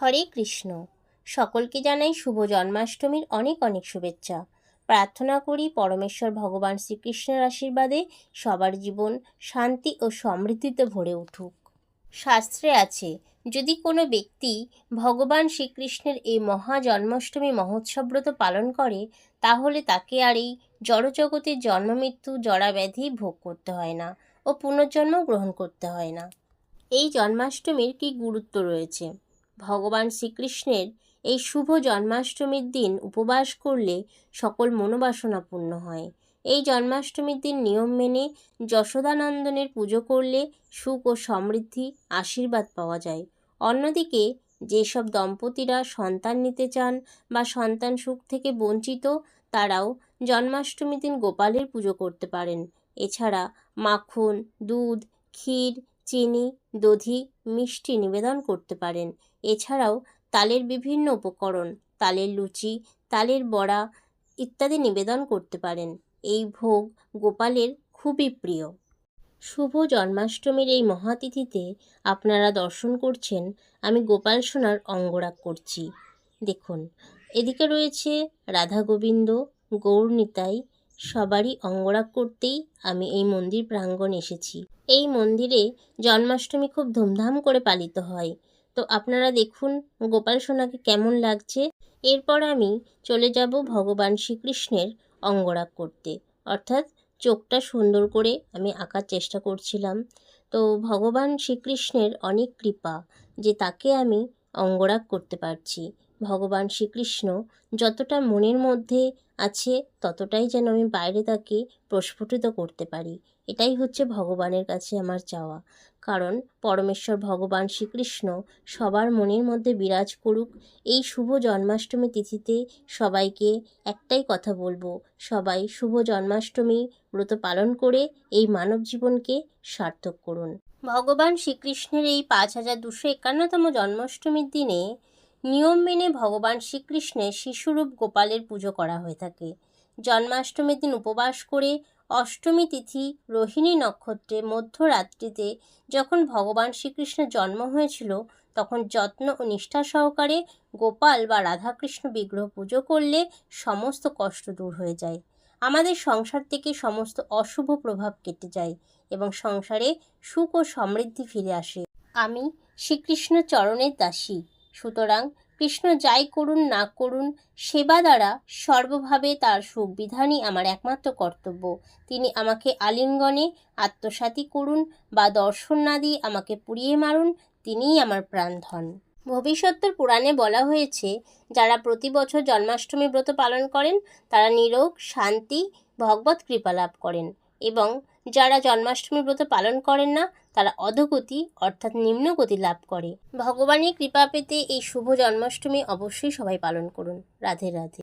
হরে কৃষ্ণ। সকলকে জানাই শুভ জন্মাষ্টমীর অনেক অনেক শুভেচ্ছা। প্রার্থনা করি পরমেশ্বর ভগবান শ্রীকৃষ্ণের আশীর্বাদে সবার জীবন শান্তি ও সমৃদ্ধিতে ভরে উঠুক। শাস্ত্রে আছে, যদি কোনো ব্যক্তি ভগবান শ্রীকৃষ্ণের এই মহা জন্মাষ্টমী মহোৎসবব্রত পালন করে, তাহলে তাকে আর এই জড়জগতের জন্মমৃত্যু জরাব্যাধি ভোগ করতে হয় না ও পুনর্জন্ম গ্রহণ করতে হয় না। এই জন্মাষ্টমীর কী গুরুত্ব রয়েছে? ভগবান শ্রীকৃষ্ণের এই শুভ জন্মাষ্টমীর দিন উপবাস করলে সকল মনোবাসনা পূর্ণ হয়। এই জন্মাষ্টমীর দিন নিয়ম মেনে যশোদানন্দনের পুজো করলে সুখ ও সমৃদ্ধি আশীর্বাদ পাওয়া যায়। অন্যদিকে যেসব দম্পতিরা সন্তান নিতে চান বা সন্তান সুখ থেকে বঞ্চিত, তারাও জন্মাষ্টমীর দিন গোপালের পুজো করতে পারেন। এছাড়া মাখন, দুধ, ক্ষীর চিনি, দধি, মিষ্টি নিবেদন করতে পারেন। এছাড়াও তালের বিভিন্ন উপকরণ, তালের লুচি, তালের বড়া ইত্যাদি নিবেদন করতে পারেন। এই ভোগ গোপালের খুবই প্রিয়। শুভ জন্মাষ্টমীর এই মহাতিথিতে আপনারা দর্শন করছেন, আমি গোপাল সোনার অঙ্গরাগ করছি। দেখুন, এদিকে রয়েছে রাধা গোবিন্দ গৌরনিতাই সবারই অঙ্গরাগ করতেই আমি এই মন্দির প্রাঙ্গণ এসেছি। এই মন্দিরে জন্মাষ্টমী খুব ধুমধাম করে পালিত হয়। তো আপনারা দেখুন গোপাল সোনাকে কেমন লাগছে। এরপর আমি চলে যাব ভগবান শ্রীকৃষ্ণের অঙ্গরাগ করতে। অর্থাৎ চোখটা সুন্দর করে আমি আঁকার চেষ্টা করছিলাম। তো ভগবান শ্রীকৃষ্ণের অনেক কৃপা যে তাকে আমি অঙ্গরাগ করতে পারছি। ভগবান শ্রীকৃষ্ণ যতটা মনের মধ্যে আছে ততটাই যেন আমি বাইরে তাকে প্রস্ফুটিত করতে পারি। এটাই হচ্ছে ভগবানের কাছে আমার চাওয়া। কারণ পরমেশ্বর ভগবান শ্রীকৃষ্ণ সবার মনের মধ্যে বিরাজ করুক। এই শুভ জন্মাষ্টমী তিথিতে সবাইকে একটাই কথা বলব, সবাই শুভ জন্মাষ্টমী ব্রত পালন করে এই মানব জীবনকে সার্থক করুন। ভগবান শ্রীকৃষ্ণের এই পাঁচ হাজার দুশো একান্নতম জন্মাষ্টমীর দিনে নিয়ম মেনে ভগবান শ্রীকৃষ্ণের শিশুরূপ গোপালের পুজো করা হয়ে থাকে। জন্মাষ্টমীর দিন উপবাস করে অষ্টমী তিথি রোহিণী নক্ষত্রে মধ্যরাত্রিতে যখন ভগবান শ্রীকৃষ্ণের জন্ম হয়েছিল, তখন যত্ন ও নিষ্ঠা সহকারে গোপাল বা রাধাকৃষ্ণ বিগ্রহ পুজো করলে সমস্ত কষ্ট দূর হয়ে যায়। আমাদের সংসার থেকে সমস্ত অশুভ প্রভাব কেটে যায় এবং সংসারে সুখ ও সমৃদ্ধি ফিরে আসে। আমি শ্রীকৃষ্ণ চরণের দাসী। সুতরাং কৃষ্ণ যাই করুন না করুন, সেবা দ্বারা সর্বভাবে তার সুবিধানই আমার একমাত্র কর্তব্য। তিনি আমাকে আলিঙ্গনে আত্মসাতী করুন বা দর্শন না দিয়ে আমাকে পুড়িয়ে মারুন, তিনিই আমার প্রাণধন। ভবিষ্যত্তর পুরাণে বলা হয়েছে, যারা প্রতি বছর জন্মাষ্টমী ব্রত পালন করেন, তারা নিরোগ, শান্তি, ভগবত কৃপা লাভ করেন। এবং যারা জন্মাষ্টমী ব্রত পালন করেন না তারা অধগতি অর্থাৎ নিম্নগতি লাভ করে। ভগবানের কৃপা পেতে এই শুভ জন্মাষ্টমী অবশ্যই সবাই পালন করুন। রাধে রাধে।